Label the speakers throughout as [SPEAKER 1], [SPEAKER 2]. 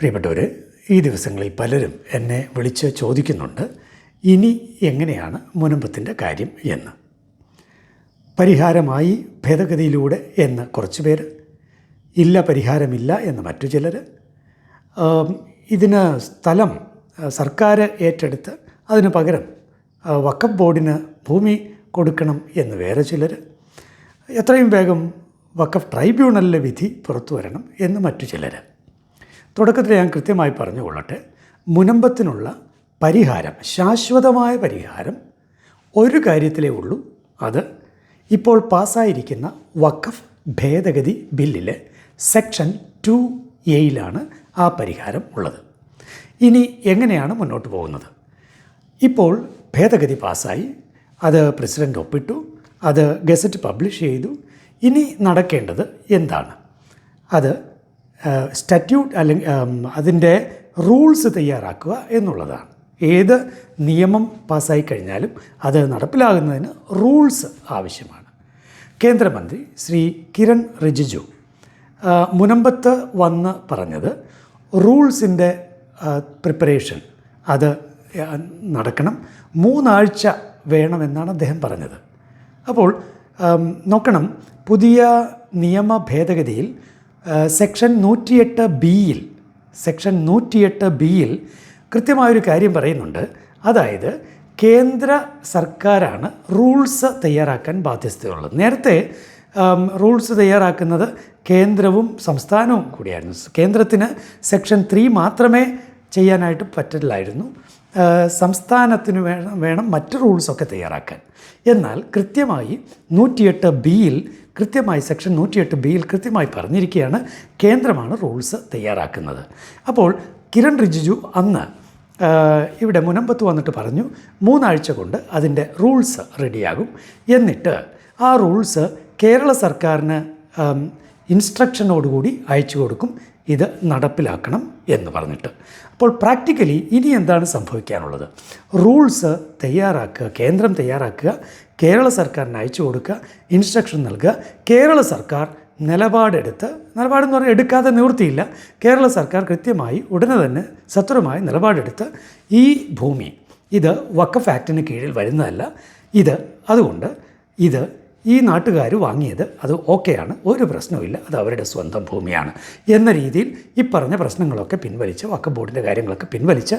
[SPEAKER 1] പ്രിയപ്പെട്ടവർ ഈ ദിവസങ്ങളിൽ പലരും എന്നെ വിളിച്ച് ചോദിക്കുന്നുണ്ട് ഇനി എങ്ങനെയാണ് മുനമ്പത്തിന്റെ കാര്യം എന്ന്. പരിഹാരമായി ഭേദഗതിയിലൂടെ എന്ന് കുറച്ച് പേര് ഇല്ല പരിഹാരമില്ല എന്ന് മറ്റു ചിലർ ഇതിന് സ്ഥലം സർക്കാർ ഏറ്റെടുത്ത് അതിന് പകരം വക്കം ബോർഡിന് ഭൂമി കൊടുക്കണം എന്ന് വേറെ ചിലർ എത്രയും വേഗം വക്കഫ് ട്രൈബ്യൂണലിലെ വിധി പുറത്തു വരണം എന്ന് മറ്റു ചിലർ തുടക്കത്തിൽ ഞാൻ കൃത്യമായി പറഞ്ഞുകൊള്ളട്ടെ. മുനമ്പത്തിനുള്ള പരിഹാരം ശാശ്വതമായ പരിഹാരം ഒരു കാര്യത്തിലേ ഉള്ളൂ. അത് ഇപ്പോൾ പാസ്സായിരിക്കുന്ന വഖഫ് ഭേദഗതി ബില്ലിലെ സെക്ഷൻ ടു എയിലാണ് ആ പരിഹാരം ഉള്ളത്. ഇനി എങ്ങനെയാണ് മുന്നോട്ട് പോകുന്നത്? ഇപ്പോൾ ഭേദഗതി പാസ്സായി. അത് പ്രസിഡന്റ് ഒപ്പിട്ടു. അത് ഗസറ്റ് പബ്ലിഷ് ചെയ്തു. ഇനി നടക്കേണ്ടത് എന്താണ്? അത് സ്റ്റാറ്റ്യൂട്ട് അല്ലെങ്കിൽ അതിന്റെ റൂൾസ് തയ്യാറാക്കുക എന്നുള്ളതാണ്. ഏത് നിയമം പാസ്സായി കഴിഞ്ഞാലും അത് നടപ്പിലാകുന്നതിന് റൂൾസ് ആവശ്യമാണ്. കേന്ദ്രമന്ത്രി ശ്രീ കിരൺ റിജിജു മുനമ്പത്ത് വന്ന് പറഞ്ഞത് റൂൾസിന്റെ പ്രിപ്പറേഷൻ അത് നടക്കണം മൂന്നാഴ്ച വേണമെന്നാണ് അദ്ദേഹം പറഞ്ഞത്. അപ്പോൾ നോക്കണം പുതിയ നിയമ ഭേദഗതിയിൽ സെക്ഷൻ നൂറ്റിയെട്ട് ബിയിൽ സെക്ഷൻ നൂറ്റിയെട്ട് ബിയിൽ കൃത്യമായൊരു കാര്യം പറയുന്നുണ്ട്. അതായത് കേന്ദ്ര സർക്കാരാണ് റൂൾസ് തയ്യാറാക്കാൻ ബാധ്യസ്ഥതയുള്ളത് നേരത്തെ റൂൾസ് തയ്യാറാക്കുന്നത് കേന്ദ്രവും സംസ്ഥാനവും കൂടിയായിരുന്നു. കേന്ദ്രത്തിന് സെക്ഷൻ ത്രീ മാത്രമേ ചെയ്യാനായിട്ട് പറ്റില്ലായിരുന്നു. സംസ്ഥാനത്തിന് വേണം വേണം മറ്റ് റൂൾസൊക്കെ തയ്യാറാക്കാൻ. എന്നാൽ കൃത്യമായി നൂറ്റിയെട്ട് ബിയിൽ കൃത്യമായി സെക്ഷൻ നൂറ്റിയെട്ട് ബിയിൽ കൃത്യമായി പറഞ്ഞിരിക്കുകയാണ് കേന്ദ്രമാണ് റൂൾസ് തയ്യാറാക്കുന്നത്. അപ്പോൾ കിരൺ റിജിജു അന്ന് ഇവിടെ മുനമ്പത്ത് വന്നിട്ട് പറഞ്ഞു മൂന്നാഴ്ച കൊണ്ട് അതിന്റെ റൂൾസ് റെഡിയാകും എന്നിട്ട് ആ റൂൾസ് കേരള സർക്കാരിന് ഇൻസ്ട്രക്ഷനോടുകൂടി അയച്ചു കൊടുക്കും. ഇത് നടപ്പിലാക്കണം എന്ന് പറഞ്ഞിട്ട്. അപ്പോൾ പ്രാക്ടിക്കലി ഇനി എന്താണ് സംഭവിക്കാനുള്ളത്? റൂൾസ് തയ്യാറാക്കുക കേന്ദ്രം തയ്യാറാക്കുക കേരള സർക്കാരിന് അയച്ചു കൊടുക്കുക ഇൻസ്ട്രക്ഷൻ നൽകുക കേരള സർക്കാർ നിലപാടെടുത്ത് നിലപാടെന്ന് പറഞ്ഞാൽ എടുക്കാതെ നിവൃത്തിയില്ല കേരള സർക്കാർ കൃത്യമായി ഉടനെ തന്നെ സത്വരമായി നിലപാടെടുത്ത് ഈ ഭൂമി ഇത് വക്കഫ് ആക്ടിന് കീഴിൽ വരുന്നതല്ല ഇത് അതുകൊണ്ട് ഇത് ഈ നാട്ടുകാർ വാങ്ങിയത് അത് ഓക്കെയാണ് ഒരു പ്രശ്നവുമില്ല അത് അവരുടെ സ്വന്തം ഭൂമിയാണ് എന്ന രീതിയിൽ ഈ പറഞ്ഞ പ്രശ്നങ്ങളൊക്കെ പിൻവലിച്ച് വക്കം ബോർഡിന്റെ കാര്യങ്ങളൊക്കെ പിൻവലിച്ച്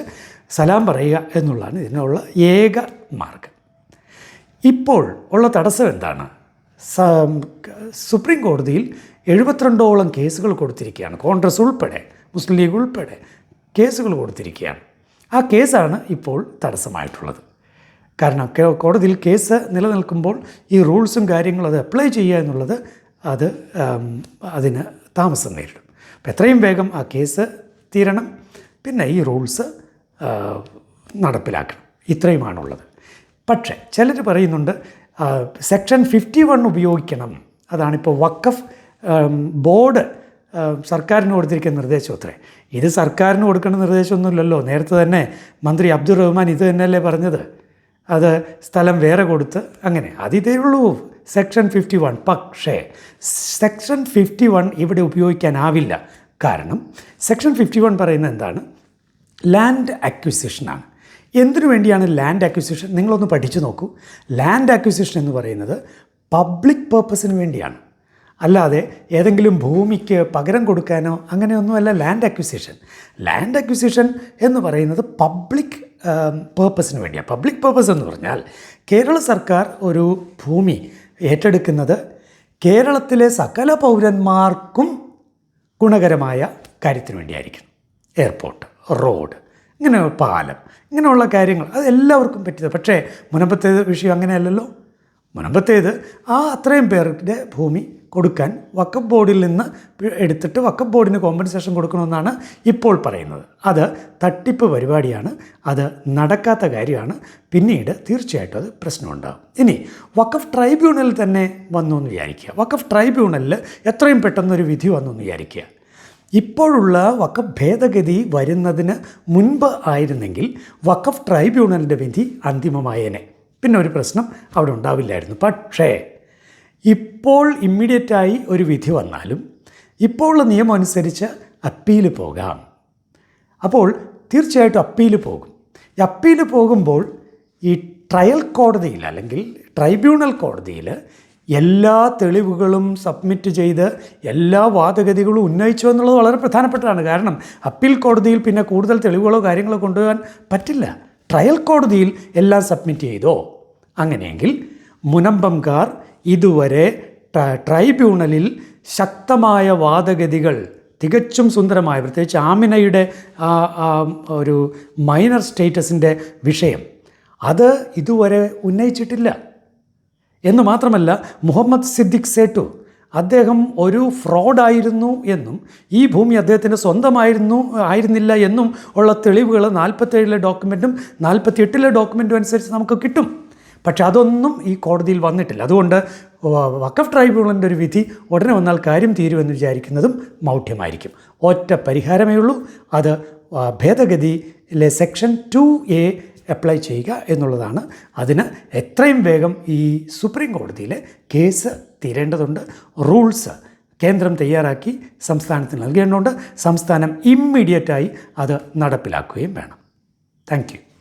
[SPEAKER 1] സലാം പറയുക എന്നുള്ളതാണ് ഇതിനുള്ള ഏക മാർഗം. ഇപ്പോൾ ഉള്ള തടസ്സം എന്താണ്? സുപ്രീം കോടതിയിൽ എഴുപത്തിരണ്ടോളം കേസുകൾ കൊടുത്തിരിക്കുകയാണ് കോൺഗ്രസ് ഉൾപ്പെടെ മുസ്ലിം ലീഗ് ഉൾപ്പെടെ കേസുകൾ കൊടുത്തിരിക്കുകയാണ്. ആ കേസാണ് ഇപ്പോൾ തടസ്സമായിട്ടുള്ളത്. കാരണം കോടതിയിൽ കേസ് നിലനിൽക്കുമ്പോൾ ഈ റൂൾസും കാര്യങ്ങളും അത് അപ്ലൈ ചെയ്യുക എന്നുള്ളത് അത് അതിന് താമസം നേരിടും. അപ്പം എത്രയും വേഗം ആ കേസ് തീരണം. പിന്നെ ഈ റൂൾസ് നടപ്പിലാക്കണം. ഇത്രയുമാണുള്ളത്. പക്ഷേ ചിലർ പറയുന്നുണ്ട് സെക്ഷൻ ഫിഫ്റ്റി വൺ ഉപയോഗിക്കണം. അതാണിപ്പോൾ വക്കഫ് ബോർഡ് സർക്കാരിന് കൊടുത്തിരിക്കുന്ന നിർദ്ദേശം അത്രേ. ഇത് സർക്കാരിന് കൊടുക്കേണ്ട നിർദ്ദേശമൊന്നുമില്ലല്ലോ. നേരത്തെ തന്നെ മന്ത്രി അബ്ദുൾ റഹ്മാൻ ഇത് തന്നെയല്ലേ പറഞ്ഞത്. അത് സ്ഥലം വേറെ കൊടുത്ത് അങ്ങനെ. അതിതേ ഉള്ളൂ. സെക്ഷൻ ഫിഫ്റ്റി വൺ പക്ഷേ സെക്ഷൻ ഫിഫ്റ്റി വൺ ഇവിടെ ഉപയോഗിക്കാനാവില്ല. കാരണം സെക്ഷൻ ഫിഫ്റ്റി വൺ പറയുന്നത് എന്താണ്? ലാൻഡ് അക്വിസിഷനാണ് എന്തിനു വേണ്ടിയാണ് ലാൻഡ് അക്വിസിഷൻ നിങ്ങളൊന്ന് പഠിച്ചു നോക്കൂ. ലാൻഡ് അക്വിസിഷൻ എന്ന് പറയുന്നത് പബ്ലിക് പേർപ്പസിന് വേണ്ടിയാണ്. അല്ലാതെ ഏതെങ്കിലും ഭൂമിക്ക് പകരം കൊടുക്കാനോ അങ്ങനെയൊന്നുമല്ല ലാൻഡ് അക്വിസിഷൻ ലാൻഡ് അക്വിസിഷൻ എന്ന് പറയുന്നത് പബ്ലിക് പേർപ്പസിന് വേണ്ടിയാണ് പബ്ലിക് പേർപ്പസ് എന്ന് പറഞ്ഞാൽ കേരള സർക്കാർ ഒരു ഭൂമി ഏറ്റെടുക്കുന്നത് കേരളത്തിലെ സകല പൗരന്മാർക്കും ഗുണകരമായ കാര്യത്തിന് വേണ്ടിയായിരിക്കും. എയർപോർട്ട് റോഡ് ഇങ്ങനെ പാലം ഇങ്ങനെയുള്ള കാര്യങ്ങൾ അത് എല്ലാവർക്കും പറ്റിയത്. പക്ഷേ മുനമ്പത്തേത് വിഷയം അങ്ങനെയല്ലല്ലോ. മുനമ്പത്തേത് ആ അത്രയും പേരുടെ ഭൂമി കൊടുക്കാൻ വക്കഫ് ബോർഡിൽ നിന്ന് എടുത്തിട്ട് വക്കഫ് ബോർഡിന് കോമ്പൻസേഷൻ കൊടുക്കണമെന്നാണ് ഇപ്പോൾ പറയുന്നത്. അത് തട്ടിപ്പ് പരിപാടിയാണ്. അത് നടക്കാത്ത കാര്യമാണ്. പിന്നീട് തീർച്ചയായിട്ടും അത് പ്രശ്നമുണ്ടാകും ഇനി വക്കഫ് ട്രൈബ്യൂണൽ തന്നെ വന്നു എന്ന് വിചാരിക്കുക. വക്കഫ് ട്രൈബ്യൂണലിൽ എത്രയും പെട്ടെന്നൊരു വിധി വന്നു എന്ന് വിചാരിക്കുക. ഇപ്പോഴുള്ള വഖഫ് ഭേദഗതി വരുന്നതിന് മുൻപ് ആയിരുന്നെങ്കിൽ വഖഫ് ട്രൈബ്യൂണലിന്റെ വിധി അന്തിമമായേനെ. പിന്നെ ഒരു പ്രശ്നം അവിടെ ഉണ്ടാവില്ലായിരുന്നു. പക്ഷേ ഇപ്പോൾ ഇമ്മീഡിയറ്റായി ഒരു വിധി വന്നാലും ഇപ്പോൾ ഉള്ള നിയമം അനുസരിച്ച് അപ്പീൽ പോകാം. അപ്പോൾ തീർച്ചയായിട്ടും അപ്പീൽ പോകും. ഈ അപ്പീൽ പോകുമ്പോൾ ഈ ട്രയൽ കോടതിയിൽ അല്ലെങ്കിൽ ട്രൈബ്യൂണൽ കോടതിയിൽ എല്ലാ തെളിവുകളും സബ്മിറ്റ് ചെയ്ത് എല്ലാ വാദഗതികളും ഉന്നയിച്ചു എന്നുള്ളത് വളരെ പ്രധാനപ്പെട്ടതാണ്. കാരണം അപ്പീൽ കോടതിയിൽ പിന്നെ കൂടുതൽ തെളിവുകളോ കാര്യങ്ങളോ കൊണ്ടുപോകാൻ പറ്റില്ല. ട്രയൽ കോടതിയിൽ എല്ലാം സബ്മിറ്റ് ചെയ്തോ? അങ്ങനെയെങ്കിൽ മുനമ്പംകാർ ഇതുവരെ ട്രൈബ്യൂണലിൽ ശക്തമായ വാദഗതികൾ തികച്ചും സുന്ദരമായ പ്രത്യേകിച്ച് ആമിനയുടെ ഒരു മൈനർ സ്റ്റേറ്റസിന്റെ വിഷയം. അത് ഇതുവരെ ഉന്നയിച്ചിട്ടില്ല. എന്ന് മാത്രമല്ല മുഹമ്മദ് സിദ്ദിഖ് സേട്ടു അദ്ദേഹം ഒരു ഫ്രോഡായിരുന്നു എന്നും ഈ ഭൂമി അദ്ദേഹത്തിന്റെ സ്വന്തമായിരുന്നു ആയിരുന്നില്ല എന്നും ഉള്ള തെളിവുകൾ നാൽപ്പത്തേഴിലെ ഡോക്യുമെന്റും നാൽപ്പത്തിയെട്ടിലെ ഡോക്യുമെന്റും അനുസരിച്ച് നമുക്ക് കിട്ടും. പക്ഷെ അതൊന്നും ഈ കോടതിയിൽ വന്നിട്ടില്ല. അതുകൊണ്ട് വക്കഫ് ട്രൈബ്യൂണലിന്റെ ഒരു വിധി ഉടനെ വന്നാൽ കാര്യം തീരുമെന്ന് വിചാരിക്കുന്നതും മൗഢ്യമായിരിക്കും. ഒറ്റ പരിഹാരമേ ഉള്ളൂ. അത് ഭേദഗതിയിലെ സെക്ഷൻ ടു എ അപ്ലൈ ചെയ്യുക എന്നുള്ളതാണ്. അതിന് എത്രയും വേഗം ഈ സുപ്രീം കോടതിയിലെ കേസ് തീരേണ്ടതുണ്ട്. റൂൾസ് കേന്ദ്രം തയ്യാറാക്കി സംസ്ഥാനത്തിന് നൽകേണ്ടതുണ്ട്. സംസ്ഥാനം ഇമ്മീഡിയറ്റായി അത് നടപ്പിലാക്കുകയും വേണം. താങ്ക്